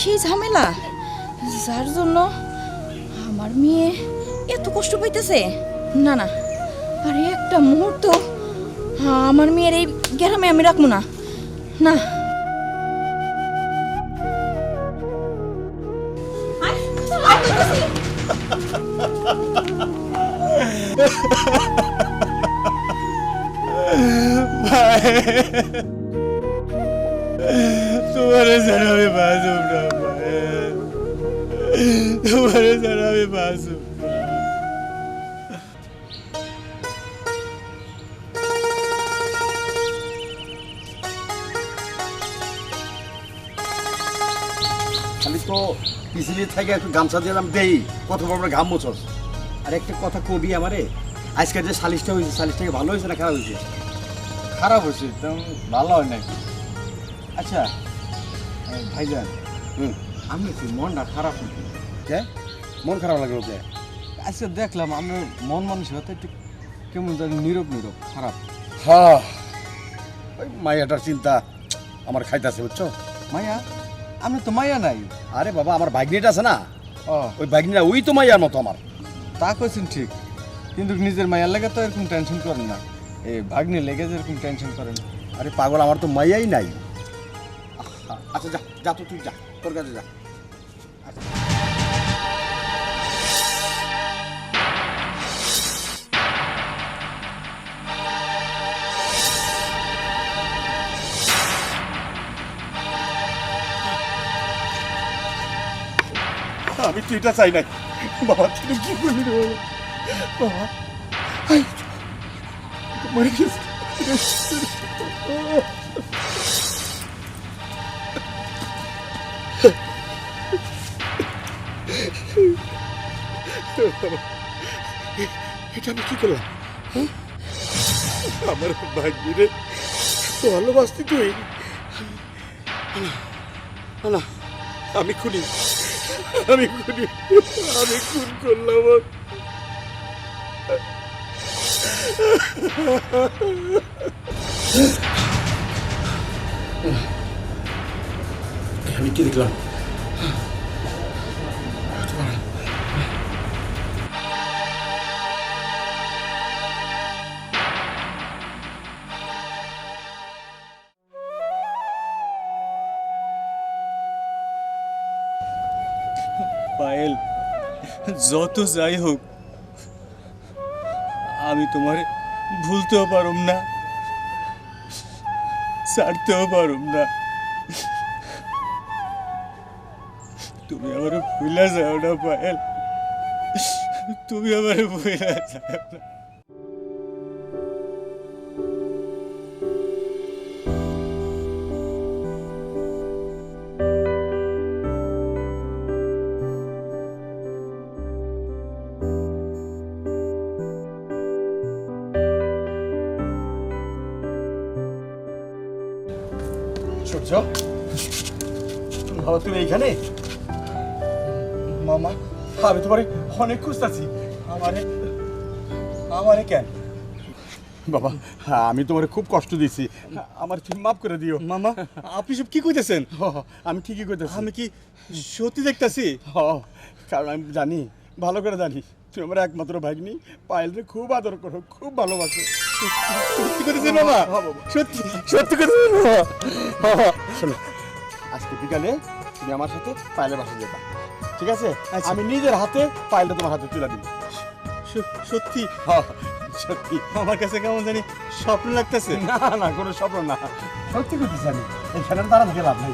সেই ঝামেলা? যার জন্য আমার মেয়ে এত কষ্ট পাইতেছে। না না, আরে একটা মুহূর্ত আমার মেয়ের এই গ্রামে আমি রাখব না। না মাসুম না তোমার ছাড়া আমি মাসুম তো পিছিয়ে থেকে একটু গামছা দিলাম দেই। কত বড় বড় ঘাম মোছস। আর একটা কথা কবি আমারে আজকাল যে সালিশটা হয়েছে সালিশটাকে ভালো হয়েছে না খারাপ হয়েছে? খারাপ হয়েছে একদম ভালো হয় নাকি আচ্ছা ভাইজান হুম। আমি কি মনটা খারাপ কে? মন খারাপ লাগল কে? আজকে দেখলাম আমি মন মানসিকতা একটু কেমন জানি নীরব নীরব খারাপ। হ্যাঁ ওই মাইয়াটার চিন্তা আমার খাইতেছে বুঝছ? মায়া আমি তো মায়া নাই। আরে বাবা আমার ভাগ্নিটা আছে না? ও। ওই ভাগ্নিটা ওই তো মায়ার মতো আমার। তা কইছেন ঠিক কিন্তু নিজের মায়ের লেগে তো এরকম টেনশন করেন না। এই ভাগ্নি লেগে যেরকম টেনশন করেন। আরে পাগল আমার তো মায়াই নাই। আচ্ছা যা যা তো তুই যা তোর কাছে যা আমি তো এটা চাই নাই বাবা তুই কি করবি রে বাবা মরে গেছে এটা আমি কি করলাম? হ্যাঁ? আমার ভাগ্যিরে ভালোবাসতি তুই। না, আমি খুনি। আমি খুনি। আমি খুন করলাম। আমি কি দেখলাম? পায়েল, যত যাই হোক, আমি তোমার ভুলতেও পারুম না, ছাড়তেও পারুম না। তুমি আমার ভুলে যাও না পায়েল, তুমি আমার ভুলে যাও না। সূর্য বাবা তুমি এইখানে? মামা আমি তোমারে অনেক খুঁজতেছি। আমারে আমারে কেন? বাবা হ্যাঁ, আমি তোমার খুব কষ্ট দিছি আমার তুমি মাফ করে দিও। মামা আপনি সব কি কইতেছেন? আমি ঠিকই কইতেছি। আমি কি সত্যি দেখতাছি? হ, কারণ আমি জানি ভালো করে জানি তুমি আমার একমাত্র ভাগ্নি। পায়েলরে খুব আদর করো খুব ভালোবাসো। সত্যি কইতেছেন মামা হ্যাঁ, বাবা। সত্যি সত্যি কইতেছেন মামা শোনো আজকে বিকালে তুমি আমার সাথে পায়েলের বাসা যেবা। ঠিক আছে? আচ্ছা। আমি নিজের হাতে পায়েলটা তোমার হাতে তুলে দিই সত্যি? হ্যাঁ, সত্যি। আমার কাছে কেমন জানি স্বপ্ন লাগতেছে। না না কোনো স্বপ্ন না। সত্যি করতেছি আমি। এখানে দাঁড়া থেকে লাভ নাই।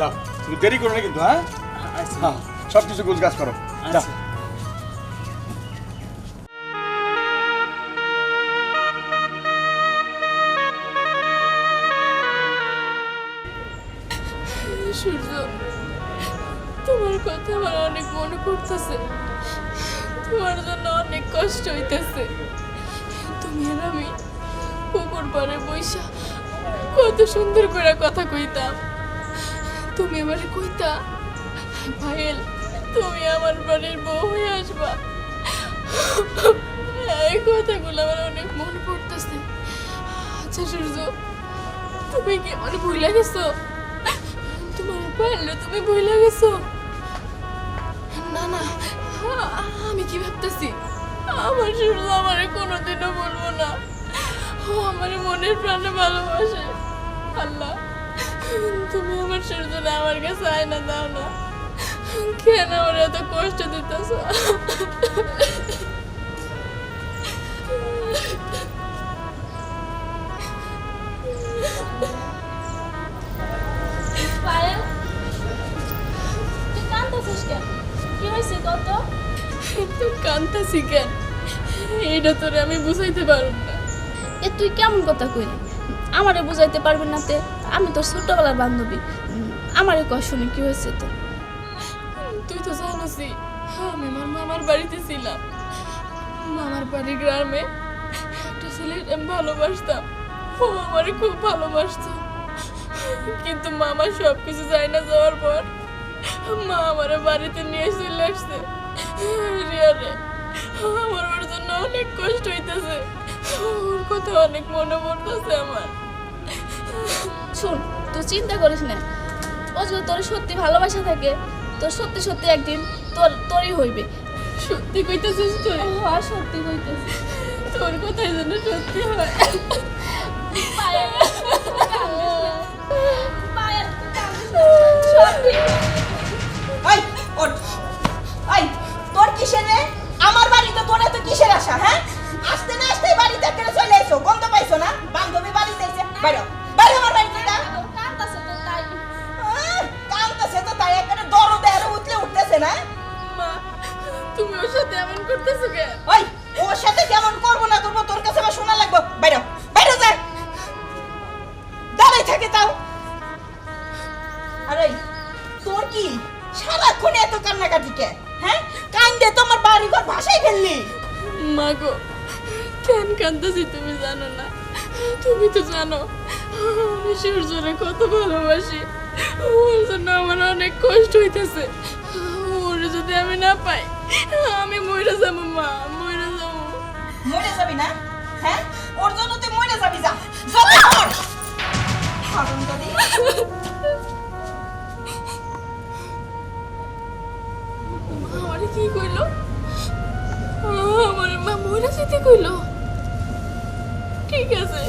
যাও তুমি দেরি করো না কিন্তু হ্যাঁ? হ্যাঁ সব কিছু গাছ করো। যাও সূর্য তোমার কথা আমার অনেক মনে পড়তেছে। তোমার জন্য অনেক কষ্ট হইতেছে। তুমি আর আমি পুকুর পাড়ে বৈশা কত সুন্দর করে কথা কইতাম। তুমি আমার কইতা? ভাইয়েল তুমি আমার বাড়ির বউ হয়ে আসবা। এই কথাগুলো আমার অনেক মনে পড়তেছে। আচ্ছা সূর্য, তুমি কি আমার ভুলে গেছো? তোমার পারলে তুমি ভুলে গেছো? না না, আমি কি ভাবতেছি? আমার সূর্য আমারে কোনোদিনও বলব না। ও আমার মনের প্রাণে ভালোবাসে। আল্লাহ। তুমি আমার আমার কাছে আয়না দাও না। কেন আমার এত কষ্ট দিতেছ? কান্তাছি কেন? এটা তোরে আমি বুঝাইতে পারব না। এ তুই কেমন কথা কইলি? আমারে বুঝাইতে পারবি না তে। আমি তোর ছোটবেলার বান্ধবী। আমারে কয় শুনি কি হয়েছে তো। তুই তো জানোসই, আমি আমার মামার বাড়িতে ছিলাম। মামার বাড়ি গ্রামে একটা ছেলে আমি ভালোবাসতাম। ও আমারে খুব ভালোবাসতো। কিন্তু মামা সব কিছু যায় না যাওয়ার পর মা আমার বাড়িতে নিয়ে চলে আসছে। আমার ওর জন্য অনেক কষ্ট হইতেছে। ওর কথা অনেক মনে পড়তেছে আমার। শুন তুই চিন্তা করিস না। ও যদি তোর সত্যি ভালোবাসা থাকে তোর সত্যি সত্যি একদিন তোর তোরই হইবে। সত্যি কইতেছিস তুই? হ্যাঁ সত্যি হইতেছে তোর কথাই যেন সত্যি হয়। তুমি ওর সাথে এমন করতেছো কেন? ওই ওর সাথে কেমন করব না করব তোর কাছে আমার শোনা লাগবে। বাইরো বাইরো যা। দাঁড়াই থাকে তাও। আরে তোর কি সারাক্ষণ এত কান্নাকাটি কে? হ্যাঁ? কান্দে তোমার বাড়ি ঘর ভাসাই ফেললি। মা গো কেন কান্দাছি তুমি জানো না? তুমি তো জানো আমি সূর্যরে কত ভালোবাসি। ওর জন্য আমার অনেক কষ্ট হইতেছে। ওর যদি আমি না পাই আমি মরে যাব মা মরে যাব। মরে যাবি না? হ্যাঁ? ওর জন্য তুই মরে যাবি যা। জলদি কর। আমার কি কইলো? আমার মা মরে যেতে কইলো। ঠিক আছে।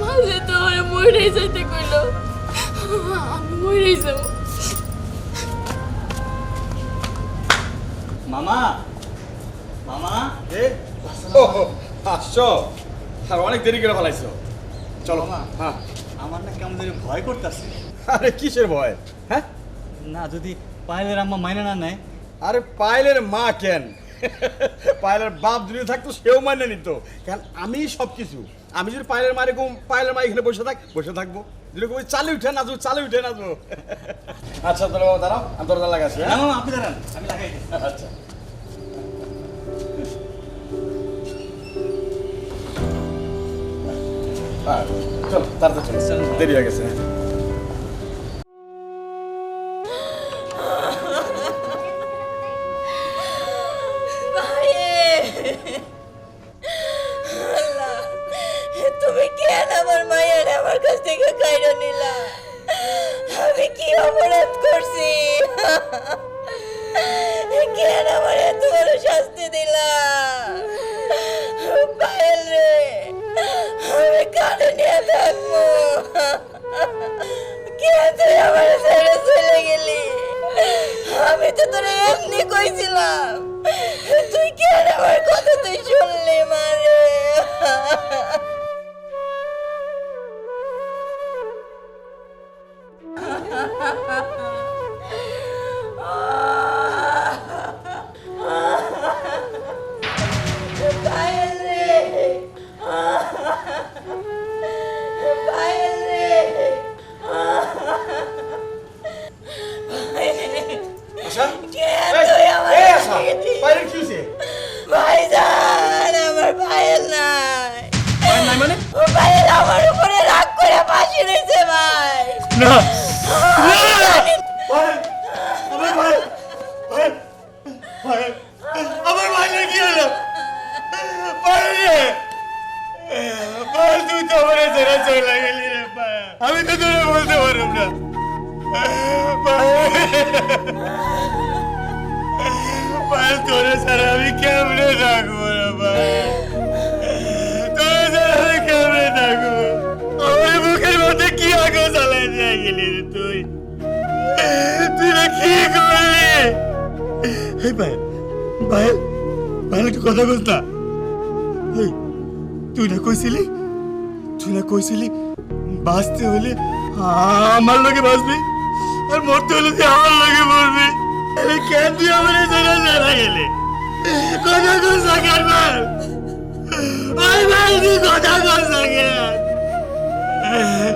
মা যেহেতু আমার মরে যেতে কইলো। আমি মরে যাব। মামা। মামা। এ? আসছো? হ্যাঁ অনেক দেরি করে ফেলাইছো। চলো মামা। হ্যাঁ আমার না কেমন জানি ভয় করতেছে। আরে কিসের ভয়? হ্যাঁ? না যদি পায়েলের আম্মা মাইনে না নেয়। আরে পায়েলের মা কেন? পায়েলের বাপ যদি থাকতো সেও মানে নিত। কেন? আমি সব কিছু আমি যদি পায়েলের মারে পায়েলের মা এখানে বসে থাক বসে থাকব। যদি কবি চালে উঠে নাচবো চালে উঠে নাচবো। আচ্ছা তাহলে বাবা দাঁড়াও আমি দরজা লাগাচ্ছি হ্যাঁ? আপনি দাঁড়ান আমি লাগাই। আচ্ছা। চল তাড়াতাড়ি চল। দেরি হয়ে গেছে। থেকে কাইরা নিলা আমি কি অপরাধ করছি? কেন আমার এত বড় শাস্তি দিলা? পায়েল রে, আমি কানে নিয়ে থাকব। কে তুই আমার ছেড়ে চলে গেলি? আমি তো তোর এমনি কইছিলাম। তুই কেন আমার কথা তুই শুনলি মার আমি তো তোরে বলতে পারব না তোরে ছাড়া আমি কেমনে থাকব কেমনে থাকব আমার বুকের মধ্যে কি আগে চালাই দিয়ে গেলি রে তুই তুই না কি করলি এই পায়েল পায়েল পায়েল একটু কথা বলতা তুই না কইছিলি তুই না কইছিলি, বাঁচতে হলে আমার লগে বাঁচবি, আর মরতে হলে তুই আমার লগে মরবি। আরে কেন তুই আমার এই জায়গায় জানা গেলে? কথা কর সাকের বার ওই ভাই তুই কথা কর সাকের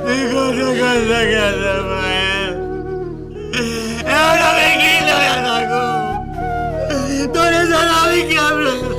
তুই কথা কর সাকের ভাই এবার আমি কি লয়া থাকো তোরে ছাড়া আমি কেমন থাকব